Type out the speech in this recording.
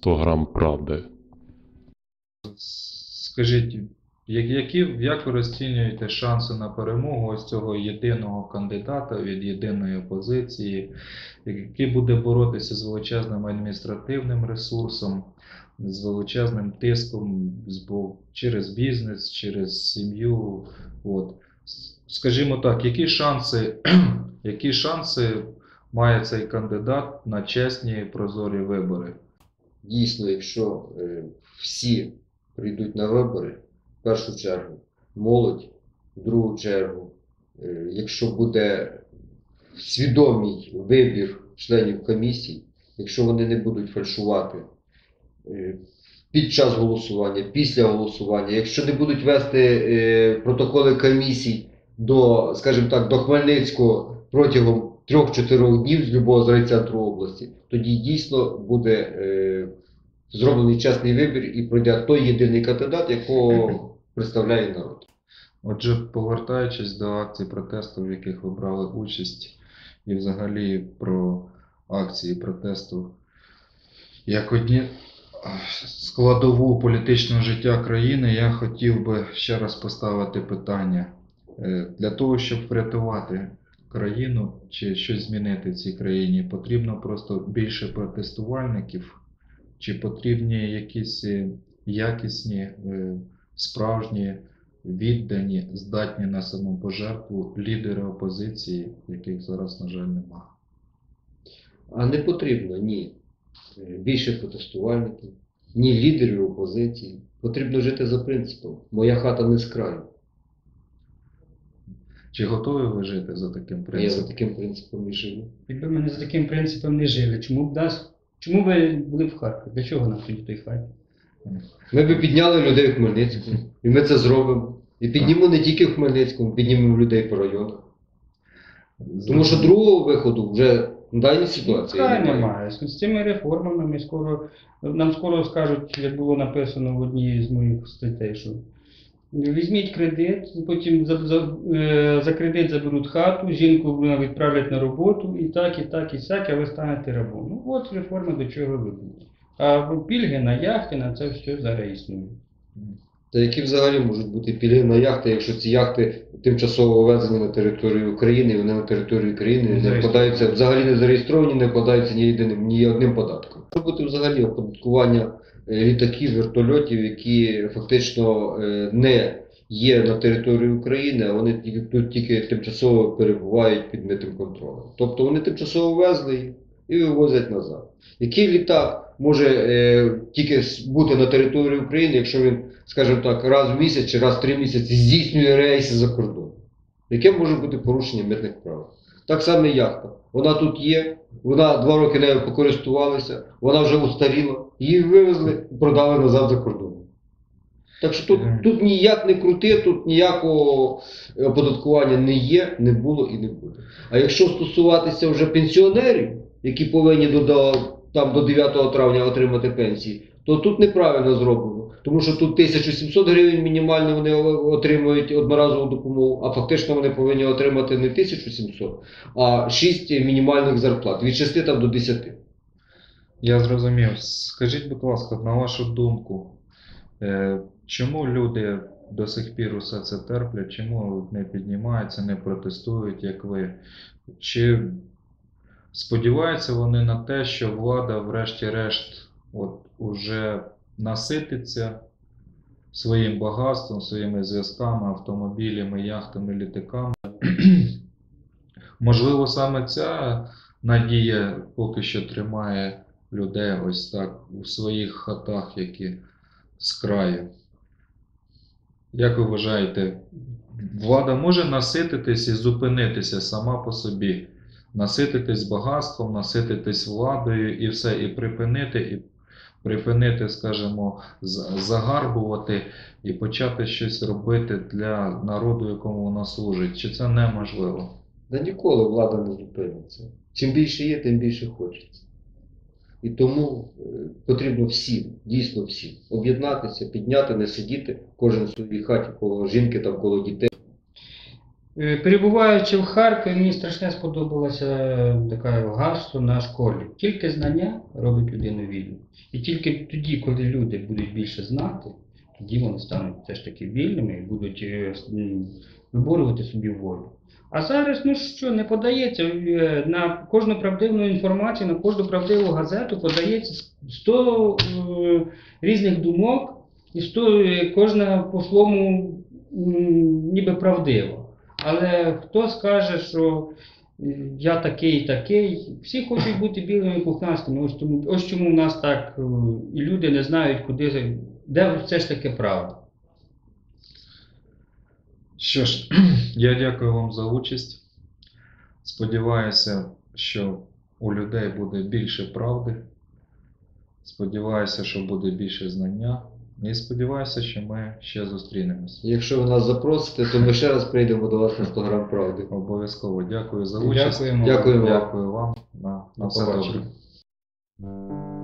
100 грам правди. Скажіть, як- які, як ви розцінюєте шанси на перемогу ось цього єдиного кандидата від єдиної опозиції, який буде боротися з величезним адміністративним ресурсом, з величезним тиском через бізнес, через сім'ю? От. Скажімо так, які шанси, які шанси має цей кандидат на чесні прозорі вибори? Дійсно, якщо е, всі прийдуть на вибори, в першу чергу, молодь, в другу чергу, е, якщо буде свідомий вибір членів комісій, якщо вони не будуть фальшувати е, під час голосування, після голосування, якщо не будуть вести протоколи комісій до, скажімо так, до Хмельницького протягом 3-4 днів з любого з райцентру області, тоді дійсно буде е, зроблений чесний вибір і пройде той єдиний кандидат, якого представляє народ. Отже, повертаючись до акцій протесту, в яких ви брали участь, і взагалі про акції протесту як одні складову політичного життя країни, я хотів би ще раз поставити питання. Е, Для того, щоб врятувати країну чи щось змінити в цій країні, потрібно просто більше протестувальників, чи потрібні якісь е, якісні, е, справжні віддані, здатні на самопожертву лідери опозиції, яких зараз, на жаль, нема. А не потрібно ні е, більше протестувальників, ні лідерів опозиції. Потрібно жити за принципом. Моя хата не з краю. Чи готові ви жити за таким А я за таким принципом і живу. Якби ми не за таким принципом не жили, чому б нас, чому ви були в Харкові? Для чого нам тоді той Харків? Ми би підняли людей в Хмельницькому, і ми це зробимо. І піднімемо не тільки в Хмельницькому, піднімемо людей по районах. Тому що другого виходу вже в даній ситуації Край немає. немає. З цими реформами ми скоро, нам скоро скажуть, як було написано в одній з моїх статей, що візьміть кредит, потім за, за, е, за кредит заберуть хату, жінку відправлять на роботу, і так, і так, і сяк, а ви станете рабом. Ну от реформа до чого ведуть. А пільги на яхти, на це все зараз існує. Та які взагалі можуть бути пільги на яхти, якщо ці яхти тимчасово ввезені на територію України, і вони на території України Не вкладаються, взагалі не зареєстровані, не вкладаються ні єдиним, ні одним податком. Може бути взагалі оподаткування е, літаків, вертольотів, які фактично е, не є на території України, а вони тут тільки тимчасово перебувають під митним контролем. Тобто вони тимчасово везли і вивозять назад. Який літак може е, тільки бути на території України, якщо він, скажімо так, раз в місяць чи раз в три місяці здійснює рейси за кордон? Яке може бути порушення митних прав? Так само і яхта. Вона тут є, вона два роки нею покористувалися, вона вже устаріла, її вивезли і продали назад за кордон. Так що тут, тут ніяк не крути, тут ніякого е, оподаткування не є, не було і не буде. А якщо стосуватися вже пенсіонерів, які повинні до, до, там, до 9 травня отримати пенсії, то тут неправильно зроблено. Тому що тут 1700 гривень мінімально вони отримують одноразову допомогу, а фактично вони повинні отримати не 1700, а 6 мінімальних зарплат від 6 там, до 10. Я зрозумів. Скажіть, будь ласка, на вашу думку, е, чому люди до сих пір усе це терплять, чому не піднімаються, не протестують, як ви? Чи сподіваються вони на те, що влада, врешті-решт, от уже насититься своїм багатством, своїми зв'язками, автомобілями, яхтами, літаками? Можливо, саме ця надія поки що тримає людей ось так у своїх хатах, які з краю. Як ви вважаєте, влада може насититись і зупинитися сама по собі, насититись багатством, насититись владою і все, і припинити, і припинити, скажімо, загарбувати і почати щось робити для народу, якому вона служить? Чи це неможливо? Да ніколи влада не зупиниться. Чим більше є, тим більше хочеться. І тому е, потрібно всім, дійсно всім, об'єднатися, підняти, не сидіти, кожен в своїй хаті коло жінки, там, коло дітей. Е, Перебуваючи в Харкові, мені страшно сподобалася е, така гасло на школі. Тільки знання робить людину вільну. І тільки тоді, коли люди будуть більше знати, тоді вони стануть теж таки вільними і будуть е, виборювати собі волю. А зараз, ну що, не подається на кожну правдиву інформацію, на кожну правдиву газету подається 100 е, різних думок, і 100, е, кожна по-своєму ніби правдива. Але хто скаже, що е, я такий, і такий, всі хочуть бути білими пухнастими. Ось, тому, ось чому в нас так е, і люди не знають, куди, де все ж таки правда. Що ж, я дякую вам за участь. Сподіваюся, що у людей буде більше правди. Сподіваюся, що буде більше знання. І сподіваюся, що ми ще зустрінемось. Якщо ви нас запросите, то ми ще раз прийдемо до вас на 100 грам правди. Обов'язково дякую за участь. Дякуємо. Дякуємо. Дякую вам. На, на все побачення. добре.